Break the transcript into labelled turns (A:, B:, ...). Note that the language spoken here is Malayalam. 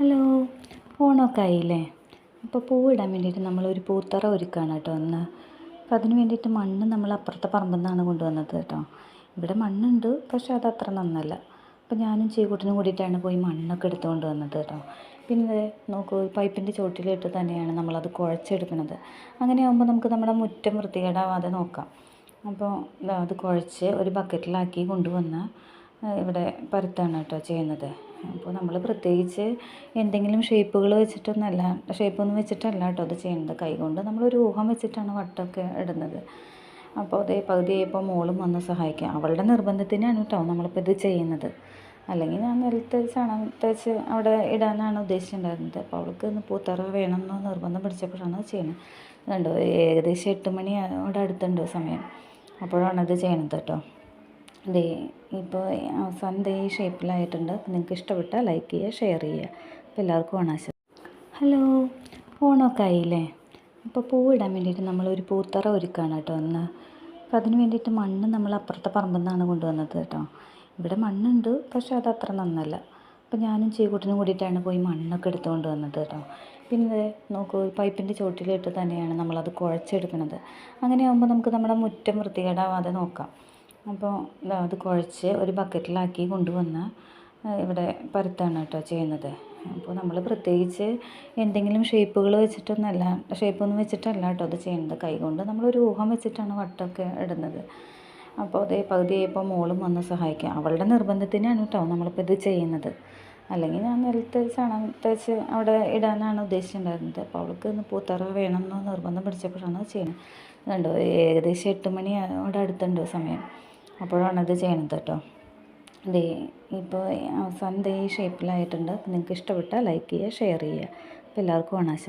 A: ഹലോ ഓണമൊക്കെ ആയില്ലേ? അപ്പോൾ പൂവിടാൻ വേണ്ടിയിട്ട് നമ്മളൊരു പൂത്തറ ഒരുക്കുകയാണ് കേട്ടോ ഒന്ന് അപ്പോൾ അതിന് വേണ്ടിയിട്ട് മണ്ണ് നമ്മൾ അപ്പുറത്തെ പറമ്പിൽ നിന്നാണ് കൊണ്ടുവന്നത് കേട്ടോ. ഇവിടെ മണ്ണുണ്ട് പക്ഷേ അത് അത്ര നന്നല്ല. അപ്പോൾ ഞാനും ചേക്കൂട്ടനും കൂടിയിട്ടാണ് പോയി മണ്ണൊക്കെ എടുത്തുകൊണ്ട് വന്നത് കേട്ടോ. പിന്നെ നോക്കൂ പൈപ്പിന്റെ ചോട്ടിലിട്ട് തന്നെയാണ് നമ്മളത് കുഴച്ചെടുക്കുന്നത്. അങ്ങനെ ആകുമ്പോൾ നമുക്ക് നമ്മുടെ മുറ്റം വൃത്തികേടാവാതെ നോക്കാം. അപ്പോൾ അത് കുഴച്ച് ഒരു ബക്കറ്റിലാക്കി കൊണ്ടുവന്ന് ഇവിടെ പരത്താണ് കേട്ടോ ചെയ്യുന്നത്. അപ്പോൾ നമ്മൾ പ്രത്യേകിച്ച് എന്തെങ്കിലും ഷേപ്പുകൾ വെച്ചിട്ടൊന്നല്ല ഷേപ്പൊന്നും വെച്ചിട്ടല്ല കേട്ടോ അത് ചെയ്യുന്നത്. കൈകൊണ്ട് നമ്മളൊരു ഊഹം വെച്ചിട്ടാണ് വട്ടമൊക്കെ ഇടുന്നത്. അപ്പോൾ അതേ പകുതിയായപ്പോൾ മോളും വന്ന് സഹായിക്കാം. അവളുടെ നിർബന്ധത്തിനാണ് കേട്ടോ നമ്മളിപ്പോൾ ഇത് ചെയ്യുന്നത്. അല്ലെങ്കിൽ ഞാൻ നിലത്ത് ചാണകം തേച്ച് അവിടെ ഇടാനാണ് ഉദ്ദേശിച്ചിട്ടുണ്ടായിരുന്നത്. അപ്പോൾ അവൾക്ക് ഇന്ന് പൂത്തറ വേണമെന്ന് നിർബന്ധം പിടിച്ചപ്പോഴാണ് ചെയ്യുന്നത്. കണ്ടോ ഏകദേശം എട്ട് മണി അവിടെ അടുത്തുണ്ട് സമയം. അപ്പോഴാണ് ഇത് ചെയ്യുന്നത് കേട്ടോ. ദേ ഇപ്പോൾ അവസാനം ദേ ഈ ഷേപ്പിലായിട്ടുണ്ട്. നിങ്ങൾക്ക് ഇഷ്ടപ്പെട്ടാൽ ലൈക്ക് ചെയ്യുക ഷെയർ ചെയ്യുക. അപ്പോൾ എല്ലാവർക്കും ഓണാശം ഹലോ ഓണമൊക്കെ ആയില്ലേ? അപ്പോൾ പൂവിടാൻ വേണ്ടിയിട്ട് നമ്മളൊരു പൂത്തറ ഒരുക്കുകയാണ് കേട്ടോ ഒന്ന് അപ്പോൾ അതിന് വേണ്ടിയിട്ട് മണ്ണ് നമ്മൾ അപ്പുറത്തെ പറമ്പിൽ നിന്നാണ് കൊണ്ടുവന്നത് കേട്ടോ. ഇവിടെ മണ്ണുണ്ട് പക്ഷേ അത് അത്ര നന്നല്ല. അപ്പോൾ ഞാനും ചീക്കൂട്ടിനും കൂടിയിട്ടാണ് പോയി മണ്ണൊക്കെ എടുത്തുകൊണ്ട് വന്നത് കേട്ടോ. പിന്നെ നോക്കൂ പൈപ്പിന്റെ ചോട്ടിലിട്ട് തന്നെയാണ് നമ്മളത് കുഴച്ചെടുക്കുന്നത്. അങ്ങനെ ആകുമ്പോൾ നമുക്ക് നമ്മുടെ മുറ്റം വൃത്തികേടാവാതെ നോക്കാം. അപ്പോൾ അത് കുഴച്ച് ഒരു ബക്കറ്റിലാക്കി കൊണ്ടുവന്ന് ഇവിടെ പരത്താണ് കേട്ടോ ചെയ്യുന്നത്. അപ്പോൾ നമ്മൾ പ്രത്യേകിച്ച് എന്തെങ്കിലും ഷേപ്പുകൾ വെച്ചിട്ടൊന്നല്ല ഷേപ്പൊന്നും വെച്ചിട്ടല്ല കേട്ടോ അത് ചെയ്യുന്നത്. കൈകൊണ്ട് നമ്മളൊരു ഊഹം വെച്ചിട്ടാണ് വട്ടമൊക്കെ ഇടുന്നത്. അപ്പോൾ അതേ പകുതിയായപ്പോൾ മോളും വന്ന് സഹായിക്കാം. അവളുടെ നിർബന്ധത്തിനാണ് കേട്ടോ നമ്മളിപ്പോൾ ഇത് ചെയ്യുന്നത്. അല്ലെങ്കിൽ ഞാൻ നിലത്ത് ചാണകം തേച്ച് അവിടെ ഇടാനാണ് ഉദ്ദേശിച്ചിട്ടുണ്ടായിരുന്നത്. അപ്പോൾ അവൾക്ക് ഇന്ന് പൂത്തറ വേണമെന്ന് നിർബന്ധം പിടിച്ചപ്പോഴാണ് ചെയ്യുന്നത്. കണ്ടോ ഏകദേശം എട്ട് മണി അവിടെ അടുത്തുണ്ട് സമയം. അപ്പോഴാണ് ഇത് ചെയ്യണത് കേട്ടോ. ദേ ഇപ്പോൾ അവസാനം ദേ ഈ ഷേപ്പിലായിട്ടുണ്ട് നിങ്ങൾക്ക് ഇഷ്ടപ്പെട്ടാൽ ലൈക്ക് ചെയ്യുക ഷെയർ ചെയ്യുക. അപ്പോൾ എല്ലാവർക്കും ഓണാശം